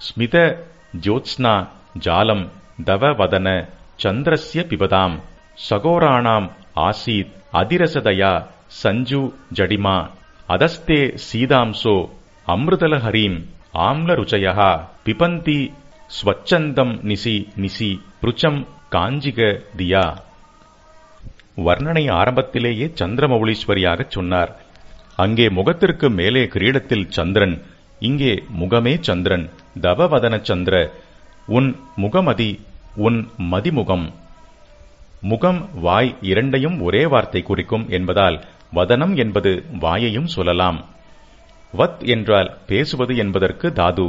ஸ்மித ஜோத்ஸ்னா ஜாலம் தவ வதன சந்திரஸ்ய பிபதாம் சகோராணாம் ஆசீத் அதிரசதயா சஞ்சு ஜடிமா அதஸ்தே சீதாம்சோ அமிர்தலஹரீம் ஆம்லருச்சயா பிபந்தி ஸ்வச்சந்தம் நிசி நிசி ருச்சம் காஞ்சிக தியா. வர்ணனை ஆரம்பத்திலேயே சந்திரமௌலீஸ்வரியாகச் சொன்னார். அங்கே முகத்திற்கு மேலே கிரீடத்தில் சந்திரன் இங்கே முகமே சந்திரன் தவவதன சந்திர உன் முகமதி உன் மதிமுகம். முகம் வாய் இரண்டையும் ஒரே வார்த்தை குறிக்கும் என்பதால் வதனம் என்பது வாயையும் சொல்லலாம். வத் என்றால் பேசுவது என்பதற்கு தாது.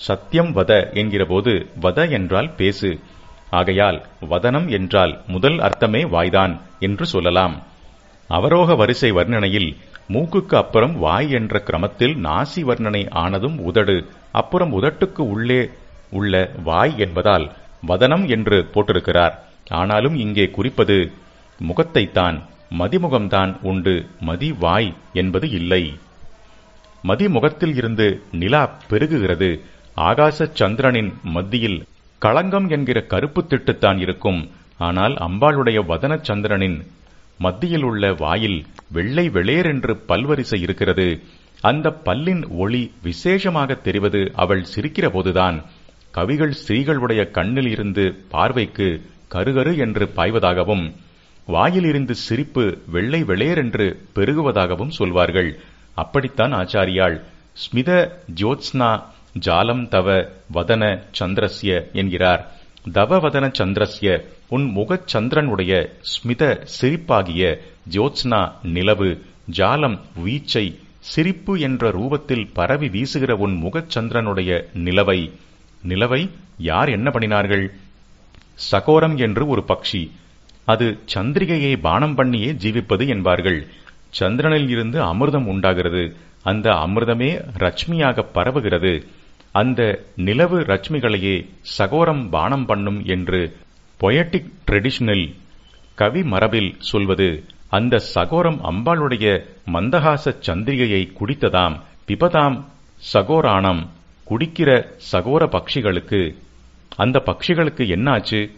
சத்தியம் வத என்கிறபோது வத என்றால் பேசு. ஆகையால் வதனம் என்றால் முதல் அர்த்தமே வாய்தான் என்று சொல்லலாம். அவரோக வரிசை வர்ணனையில் மூக்குக்கு அப்புறம் வாய் என்ற கிரமத்தில் நாசி வர்ணனை ஆனதும் உதடு. அப்புறம் உதட்டுக்கு உள்ளே உள்ள வாய் என்பதால் வதனம் என்று போட்டிருக்கிறார். ஆனாலும் இங்கே குறிப்பது முகத்தைத்தான் மதிமுகம்தான் உண்டு. மதி வாய் என்பது இல்லை. மதிமுகத்தில் இருந்து நிலா பெருகுகிறது. ஆகாச சந்திரனின் மத்தியில் களங்கம் என்கிற கருப்பு திட்டுத்தான் இருக்கும். ஆனால் அம்பாளுடைய வதன சந்திரனின் மத்தியில் உள்ள வாயில் வெள்ளை வெளேர் என்று பல்வரிசை இருக்கிறது. அந்த பல்லின் ஒளி விசேஷமாக தெரிவது அவள் சிரிக்கிற போதுதான். கவிகள் ஸ்திரீகளுடைய கண்ணில் இருந்து பார்வைக்கு கருகரு என்று பாய்வதாகவும் வாயிலிருந்து சிரிப்பு வெள்ளை வெளேர் என்று பெருகுவதாகவும் சொல்வார்கள். அப்படித்தான் ஆச்சாரியாள். ஸ்மித ஜோத்ஸ்னா ஜாலம் தவ வதன சந்திரஸ்ய என்கிறார். தவவதன சந்திரஸ்ய உன் முகச் சந்திரனுடைய ஸ்மித சிரிப்பாகிய ஜோத்ஸ்னா நிலவு ஜாலம் வீச்சை சிரிப்பு என்ற ரூபத்தில் பரவி வீசுகிற உன் முகச்சந்திரனுடைய நிலவை. நிலவை யார் என்ன பண்ணினார்கள்? சகோரம் என்று ஒரு பக்ஷி. அது சந்திரிகையை பானம் பண்ணியே ஜீவிப்பது என்பார்கள். சந்திரனில் இருந்து அமிர்தம் உண்டாகிறது. அந்த அமிர்தமே ரட்சுமியாக பரவுகிறது. அந்த நிலவு ரட்சுமிகளையே சகோரம் பானம் பண்ணும் என்று பொயட்டிக் ட்ரெடிஷனில் கவி மரபில் சொல்வது அந்த சகோரம் அம்பாளுடைய மந்தகாச சந்திரிகையை குடித்ததாம் பிபதாம் சகோராணம் குடிக்கிற சகோர பக்ஷிகளுக்கு. அந்த பட்சிகளுக்கு என்னாச்சு?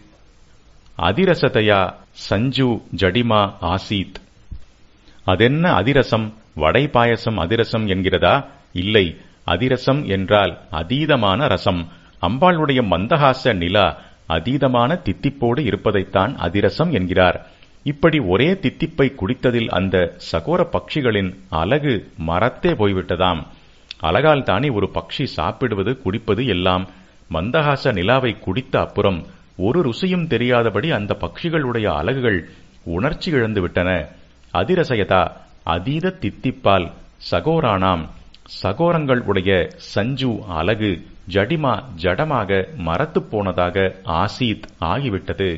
அதிரசதையா சஞ்சு ஜடிமா ஆசீத். அதென்ன அதிரசம்? வடை பாயசம் அதிரசம் என்கிறதா? இல்லை. அதிரசம் என்றால் அதீதமான ரசம். அம்பாளுடைய மந்தகாச நிலா அதீதமான தித்திப்போடு இருப்பதைத்தான் அதிரசம் என்கிறார். இப்படி ஒரே தித்திப்பை குடித்ததில் அந்த சகோர பட்சிகளின் அழகு மரத்தே போய்விட்டதாம். அழகால் தானே ஒரு பக்ஷி சாப்பிடுவது குடிப்பது எல்லாம். மந்தகாச நிலாவை குடித்த அப்புறம் ஒரு ருசியும் தெரியாதபடி அந்த பட்சிகளுடைய அழகுகள் உணர்ச்சி இழந்து விட்டன அதிரசயதா அதீத தித்திப்பால் சகோரானாம். சகோரங்கள் உடைய சஞ்சு அழகு ஜடிமா ஜடமாக மரத்து போனதாக ஆசீத் ஆகிவிட்டது.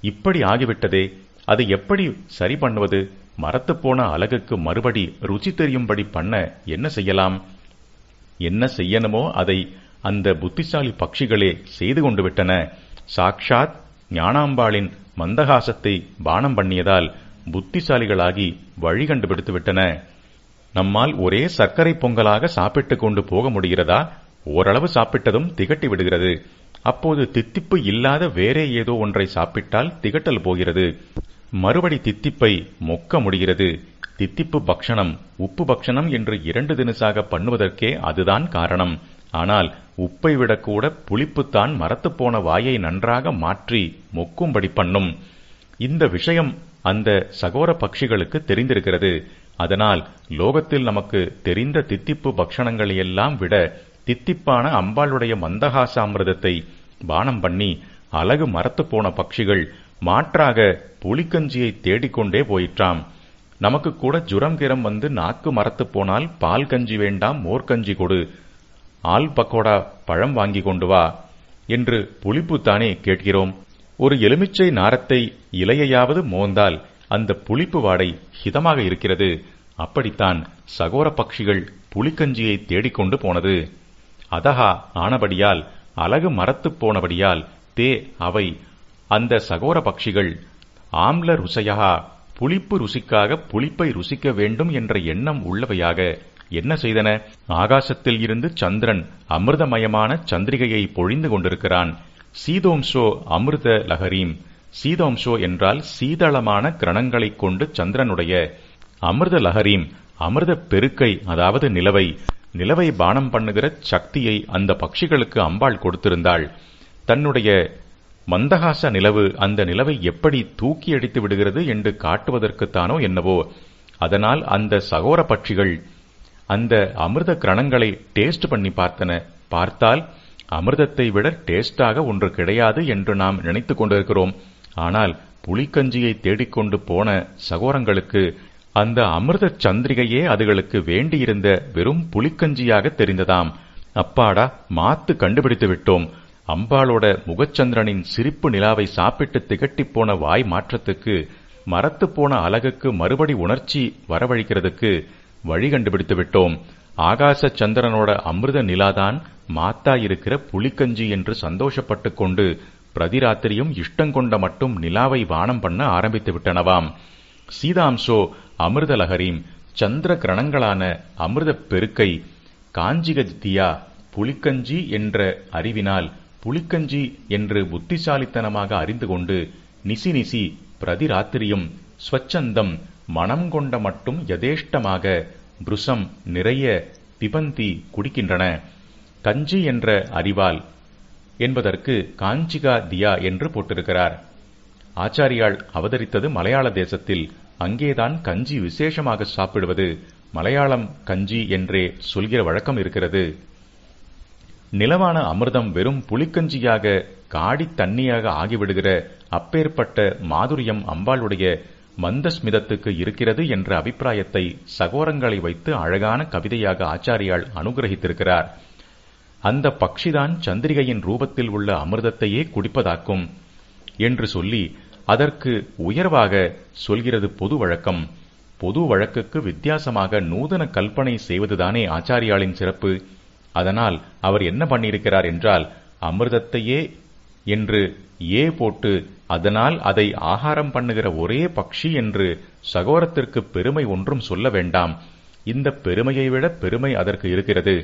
இப்படி ஆகிவிட்டதே அது எப்படி சரி பண்ணுவது? மரத்து போன அழகுக்கு மறுபடி ருச்சி தெரியும்படி பண்ண என்ன செய்யலாம்? என்ன செய்யணுமோ அதை அந்த புத்திசாலி பட்சிகளே செய்து கொண்டு விட்டன. சாக்ஷாத் ஞானாம்பாளின் மந்தகாசத்தை பானம் பண்ணியதால் புத்திசாலிகளாகி வழி கண்டுபிடித்து விட்டன. நம்மால் ஒரே சர்க்கரை பொங்கலாக சாப்பிட்டுக் கொண்டு போக முடிகிறதா? ஓரளவு சாப்பிட்டதும் திகட்டி விடுகிறது. அப்போது தித்திப்பு இல்லாத வேறே ஏதோ ஒன்றை சாப்பிட்டால் திகட்டல் போகிறது. மறுபடி தித்திப்பை மொக்க முடிகிறது. தித்திப்பு பக்ஷணம் உப்பு பக்ஷணம் என்று இரண்டு தினசாக பண்ணுவதற்கே அதுதான் காரணம். ஆனால் உப்பை விடக்கூட புளிப்புத்தான் மரத்துப்போன வாயை நன்றாக மாற்றி மொக்கும்படி பண்ணும். இந்த விஷயம் அந்த சகோர பட்சிகளுக்கு தெரிந்திருக்கிறது. அதனால் லோகத்தில் நமக்கு தெரிந்த தித்திப்பு பக்ஷணங்களையெல்லாம் விட தித்திப்பான அம்பாளுடைய மந்தகாச அமிர்தத்தை பானம் பண்ணி அழகு மரத்து போன பட்சிகள் மாற்றாக புலிக்கஞ்சியை தேடிக்கொண்டே போயிற்றாம். நமக்கு கூட ஜுரம் கிரம் வந்து நாக்கு மரத்துப் போனால் பால் கஞ்சி வேண்டாம் மோர்கஞ்சி கொடு. ஆல் பக்கோடா பழம் வாங்கி கொண்டு வா என்று புளிப்புத்தானே கேட்கிறோம். ஒரு எலுமிச்சை நாரத்தை இலையையாவது மோந்தால் அந்த புளிப்பு வாடை ஹிதமாக இருக்கிறது. அப்படித்தான் சகோர பட்சிகள் புலிக்கஞ்சியை தேடிக்கொண்டு போனது. அதகா ஆனபடியால் அழகு மரத்துப் போனபடியால் தே அவை. அந்த சகோர பட்சிகள் ஆம்ல ருசையா புளிப்பு ருசிக்காக புளிப்பை ருசிக்க வேண்டும் என்ற எண்ணம் உள்ளவையாக என்ன செய்தன? ஆகாசத்தில் இருந்து சந்திரன் அமிர்தமயமான சந்திரிகையை பொழிந்து கொண்டிருக்கிறான். சீதோம்சோ அமிர்த லஹரீம் சீதோம்சோ என்றால் சீதளமான கிரணங்களைக் கொண்டு சந்திரனுடைய அமிர்த லஹரீம் அமிர்த பெருக்கை அதாவது நிலவை நிலவை பானம் பண்ணுகிற சக்தியை அந்த பட்சிகளுக்கு அம்பாள் கொடுத்திருந்தாள். தன்னுடைய மந்தகாச நிலவு அந்த நிலவை எப்படி தூக்கி அடித்து விடுகிறது என்று காட்டுவதற்குத்தானோ என்னவோ. அதனால் அந்த சகோர பட்சிகள் அந்த அமிர்த கிரணங்களை டேஸ்ட் பண்ணி பார்த்தன. பார்த்தால் அமிர்தத்தை விட டேஸ்டாக ஒன்று கிடையாது என்று நாம் நினைத்துக் கொண்டிருக்கிறோம். ஆனால் புலிக்கஞ்சியை தேடிக்கொண்டு போன சகோரங்களுக்கு அந்த அமிர்த சந்திரிகையே அதுகளுக்கு வேண்டியிருந்த வெறும் புலிக்கஞ்சியாக தெரிந்ததாம். அப்பாடா மாத்து கண்டுபிடித்து விட்டோம். அம்பாளோட முகச்சந்திரனின் சிரிப்பு நிலாவை சாப்பிட்டு திகட்டிப் போன வாய் மாற்றத்துக்கு மரத்து போன அழகுக்கு மறுபடி உணர்ச்சி வரவழிக்கிறதுக்கு வழி கண்டுபிடித்து விட்டோம். ஆகாச சந்திரனோட அமிர்த நிலாதான் மாத்தா இருக்கிற புலிக்கஞ்சி என்று சந்தோஷப்பட்டுக் கொண்டு பிரதிராத்திரியும் இஷ்டங்கொண்ட மட்டும் நிலாவை வானம் பண்ண ஆரம்பித்து விட்டனவாம். சீதாம்சோ அமிர்தலகரீம் சந்திர கிரணங்களான அமிர்தப் பெருக்கை காஞ்சிகத்தியா புலிக்கஞ்சி என்ற அறிவினால் புலிக்கஞ்சி என்று புத்திசாலித்தனமாக அறிந்து கொண்டு நிசி நிசி பிரதிராத்திரியும் ஸ்வச்சந்தம் மனம் கொண்ட மட்டும் யதேஷ்டமாக புருஷம் நிறைய பிபந்தி குடிக்கின்றன. கஞ்சி என்ற அறிவால் என்பதற்கு காஞ்சிகா தியா என்று போட்டிருக்கிறார். ஆச்சாரியால் அவதரித்தது மலையாள தேசத்தில் அங்கேதான் கஞ்சி விசேஷமாக சாப்பிடுவது மலையாளம் கஞ்சி என்றே சொல்கிற வழக்கம் இருக்கிறது. நிலவான அமிர்தம் வெறும் புளிக்கஞ்சியாக காடி தண்ணியாக ஆகிவிடுகிற அப்பேற்பட்ட மாதுரியம் அம்பாளுடைய மந்தஸ்மிதத்துக்கு இருக்கிறது என்ற அபிப்பிராயத்தை சகோரங்களை வைத்து அழகான கவிதையாக ஆச்சாரியால் அனுகிரகித்திருக்கிறார். அந்த பக்ஷிதான் சந்திரிகையின் ரூபத்தில் உள்ள அமிர்தத்தையே குடிப்பதாக்கும் என்று சொல்லி அதற்கு உயர்வாக சொல்கிறது பொது வழக்கம். பொது வழக்குக்கு வித்தியாசமாக நூதன கல்பனை செய்வதுதானே ஆச்சாரியாளின் சிறப்பு. அதனால் அவர் என்ன பண்ணியிருக்கிறார் என்றால் அமிர்தத்தையே என்று ஏ போட்டு அதனால் அதை ஆகாரம் பண்ணுகிற ஒரே பக்ஷி என்று சகோரத்திற்கு பெருமை ஒன்றும் சொல்ல வேண்டாம். இந்த பெருமையை விட பெருமை அதற்கு இருக்கிறது.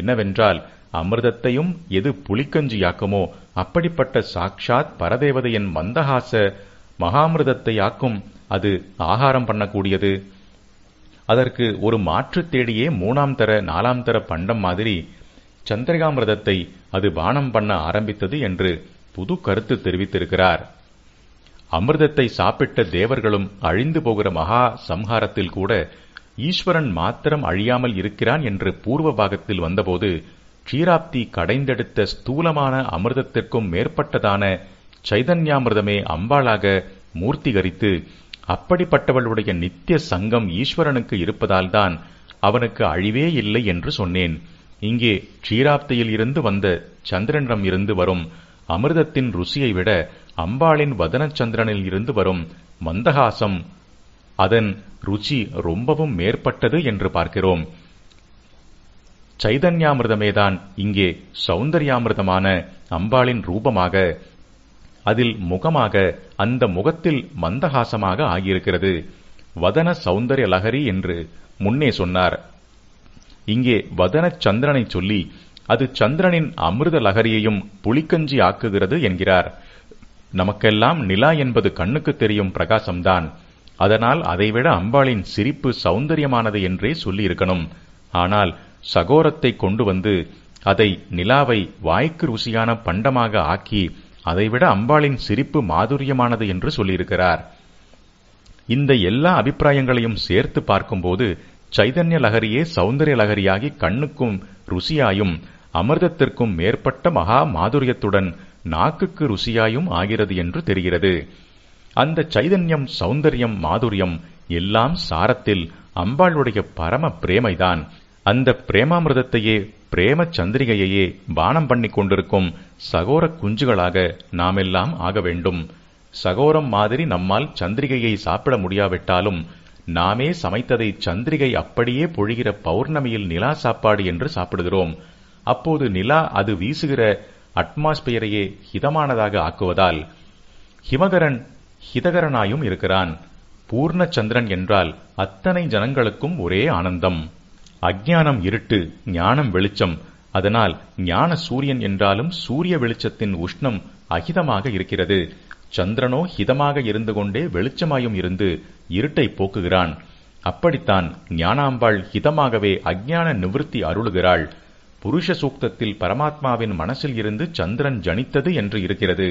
என்னவென்றால் அமிர்தத்தையும் எது புலிக்கஞ்சியாக்குமோ அப்படிப்பட்ட சாக்ஷாத் பரதேவதையின் மந்தஹாச மகாமிருதத்தையாக்கும் அது ஆகாரம் பண்ணக்கூடியது. அதற்கு ஒரு மாற்று தேடியே மூணாம் தர நாலாம் தர பண்டம் மாதிரி சந்திரகாமிரதத்தை அது பானம் பண்ண ஆரம்பித்தது என்று புது கருத்து தெரிவித்திருக்கிறார். அமிர்தத்தை சாப்பிட்ட தேவர்களும் அழிந்து போகிற மகா சம்ஹாரத்தில் கூட ஈஸ்வரன் மாத்திரம் அழியாமல் இருக்கிறான் என்று பூர்வ பாகத்தில் வந்தபோது க்ஷீராப்தி கடைந்தெடுத்த ஸ்தூலமான அமிர்தத்திற்கும் மேற்பட்டதான சைதன்யாமிர்தமே அம்பாளாக மூர்த்திகரித்து அப்படிப்பட்டவளுடைய நித்திய சங்கம் ஈஸ்வரனுக்கு இருப்பதால்தான் அவனுக்கு அழிவே இல்லை என்று சொன்னேன். இங்கே க்ஷீராப்தியில் இருந்து வந்த சந்திரனிடம் இருந்து வரும் அமிர்தத்தின் ருசியை விட அம்பாளின் வதனச்சந்திரனில் இருந்து வரும் மந்தகாசம் அதன் ருச்சி ரொம்பவும் மேற்பட்டது என்று பார்க்கிறோம். சைதன்யாமிர்தமேதான் இங்கே சௌந்தர்யாமிர்தமான அம்பாளின் ரூபமாக அதில் முகமாக அந்த முகத்தில் மந்தகாசமாக ஆகியிருக்கிறது. வதன சௌந்தர்ய லகரி என்று முன்னே சொன்னார். இங்கே வதன சந்திரனை சொல்லி அது சந்திரனின் அமிர்த லகரியையும் புலிக்கஞ்சி ஆக்குகிறது என்கிறார். நமக்கெல்லாம் நிலா என்பது கண்ணுக்கு தெரியும் பிரகாசம்தான். அதனால் அதைவிட அம்பாளின் சிரிப்பு சௌந்தரியமானது என்றே சொல்லியிருக்கணும். ஆனால் சகோரத்தை கொண்டு வந்து அதை நிலாவை வாய்க்கு ருசியான பண்டமாக ஆக்கி அதைவிட அம்பாளின் சிரிப்பு மாதுரியமானது என்று சொல்லியிருக்கிறார். இந்த எல்லா அபிப்பிராயங்களையும் சேர்த்து பார்க்கும்போது சைதன்ய லகரியே சௌந்தரிய லகரியாகி கண்ணுக்கும் ருசியாயும் அமிர்தத்திற்கும் மேற்பட்ட மகா மாதுரியத்துடன் நாக்குக்கு ருசியாயும் ஆகிறது என்று தெரிகிறது. அந்த சைதன்யம் சௌந்தர்யம் மாதுரியம் எல்லாம் சாரத்தில் அம்பாளுடைய பரம பிரேமைதான். அந்த பிரேமாமிரதத்தையே பிரேம சந்திரிகையையே பானம் பண்ணி கொண்டிருக்கும் சகோர குஞ்சுகளாக நாமெல்லாம் ஆக வேண்டும். சகோரம் மாதிரி நம்மால் சந்திரிகையை சாப்பிட முடியாவிட்டாலும் நாமே சமைத்ததை சந்திரிகை அப்படியே பொழிகிற பௌர்ணமியில் நிலா சாப்பாடு என்று சாப்பிடுகிறோம். அப்போது நிலா அது வீசுகிற அட்மாஸ்பியரையே ஹிதமானதாக ஆக்குவதால் ஹிமகரன் ஹிதகரனாயும் இருக்கிறான். பூர்ண சந்திரன் என்றால் அத்தனை ஜனங்களுக்கும் ஒரே ஆனந்தம். அஜ்ஞானம் இருட்டு ஞானம் வெளிச்சம். அதனால் ஞான சூரியன் என்றாலும் சூரிய வெளிச்சத்தின் உஷ்ணம் அகிதமாக இருக்கிறது. சந்திரனோ ஹிதமாக இருந்து கொண்டே வெளிச்சமாயும் இருந்து இருட்டை போக்குகிறான். அப்படித்தான் ஞானாம்பாள் ஹிதமாகவே அஜ்ஞான நிவிருத்தி அருளுகிறாள். புருஷ சூக்தத்தில் பரமாத்மாவின் மனசில் இருந்து சந்திரன் ஜனித்தது என்று இருக்கிறது.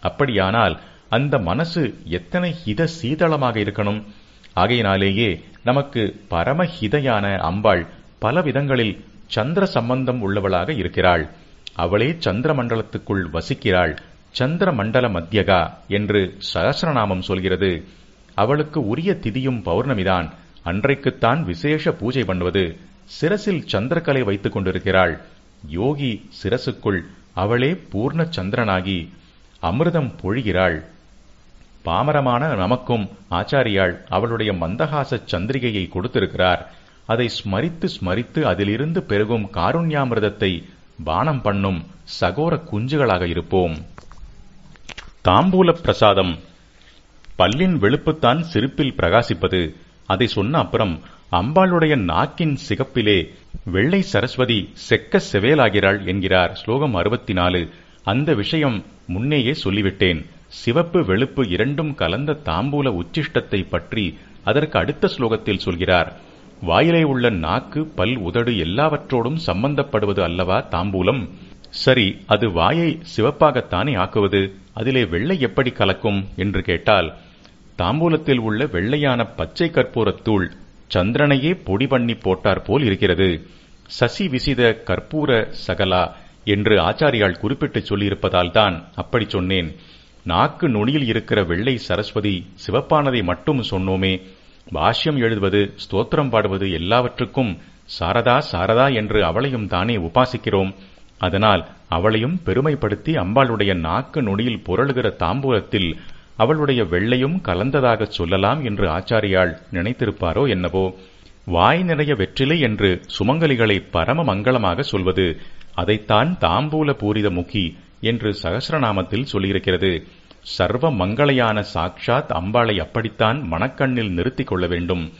அப்படியானால் அந்த மனசு எத்தனை ஹித சீதளமாக இருக்கணும்? ஆகையினாலேயே நமக்கு பரமஹிதையான அம்பாள் பல விதங்களில் சந்திர சம்பந்தம் உள்ளவளாக இருக்கிறாள். அவளே சந்திர மண்டலத்துக்குள் வசிக்கிறாள். சந்திர மண்டல மத்தியகா என்று சகசரநாமம் சொல்கிறது. அவளுக்கு உரிய திதியும் பௌர்ணமிதான். அன்றைக்குத்தான் விசேஷ பூஜை பண்ணுவது. சிரசில் சந்திரக்கலை வைத்துக் கொண்டிருக்கிறாள். யோகி சிரசுக்குள் அவளே பூர்ண சந்திரனாகி அமிர்தம் பொழிகிறாள். பாமரமான நமக்கும் ஆச்சாரியாள் அவளுடைய மந்தகாச சந்திரிகையை கொடுத்திருக்கிறார். அதை ஸ்மரித்து ஸ்மரித்து அதிலிருந்து பெருகும் காருண்யாமிர்தத்தை பானம் பண்ணும் சகோர குஞ்சுகளாக இருப்போம். தாம்பூல பிரசாதம். பல்லின் வெளுப்புத்தான் சிரிப்பில் பிரகாசிப்பது. அதை சொன்ன அப்புறம் அம்பாளுடைய நாக்கின் சிகப்பிலே வெள்ளை சரஸ்வதி செக்க செவேலாகிறாள் என்கிறார் ஸ்லோகம் அறுபத்தி நாலு அந்த விஷயம் முன்னேயே சொல்லிவிட்டேன். சிவப்பு வெளுப்பு இரண்டும் கலந்த தாம்பூல உச்சிஷ்டத்தை பற்றி அதற்கு அடுத்த ஸ்லோகத்தில் சொல்கிறார். வாயிலே உள்ள நாக்கு பல் உதடு எல்லாவற்றோடும் சம்பந்தப்படுவது அல்லவா தாம்பூலம்? சரி அது வாயை சிவப்பாகத்தானே ஆக்குவது? அதிலே வெள்ளை எப்படி கலக்கும்? என்று கேட்டால் தாம்பூலத்தில் உள்ள வெள்ளையான பச்சை கற்பூரத்தூள் சந்திரனையே பொடி பண்ணி போட்டார் போல் இருக்கிறது. சசி விசித கற்பூர சகலா என்று ஆச்சாரியால் குறிப்பிட்டு சொல்லியிருப்பதால் தான் அப்படி சொன்னேன். நாக்கு நுனியில் இருக்கிற வெள்ளை சரஸ்வதி சிவப்பானதை மட்டும் சொன்னோமே. பாஷ்யம் எழுதுவது ஸ்தோத்திரம் பாடுவது எல்லாவற்றுக்கும் சாரதா சாரதா என்று அவளையும் தானே உபாசிக்கிறோம். அதனால் அவளையும் பெருமைப்படுத்தி அம்பாளுடைய நாக்கு நுனியில் புரளுகிற தாம்பூலத்தில் அவளுடைய வெள்ளையும் கலந்ததாகச் சொல்லலாம் என்று ஆச்சாரியால் நினைத்திருப்பாரோ என்னவோ. வாய் நிறைய வெற்றிலை என்று சுமங்கலிகளை பரம மங்களமாக சொல்வது அதைத்தான் தாம்பூல பூரித முகி என்று சகசரநாமத்தில் சொல்லியிருக்கிறது. சர்வ மங்களையான சாக்ஷாத் அம்பாளை அப்படித்தான் மனக்கண்ணில் நிறுத்திக் கொள்ள வேண்டும்.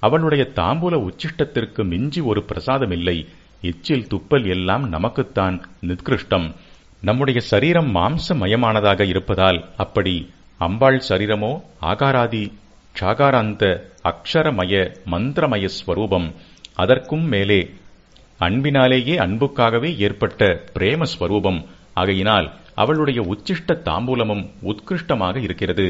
அவளுடைய தாம்பூல உச்சிஷ்டத்திற்கு மிஞ்சி ஒரு பிரசாதம் இல்லை எச்சில் துப்பல் எல்லாம் நமக்குத்தான் நித்கிருஷ்டம். நம்முடைய சரீரம் மாம்சமயமானதாக இருப்பதால் அப்படி அம்பாள் சரீரமோ ஆகாராதி சாகாராந்த அக்ஷரமய மந்திரமய ஸ்வரூபம். அதற்கும் மேலே அன்பினாலேயே அன்புக்காகவே ஏற்பட்ட பிரேம ஸ்வரூபம். ஆகையினால் அவளுடைய உச்சிஷ்ட தாம்பூலமும் உத்கிருஷ்டமாக இருக்கிறது.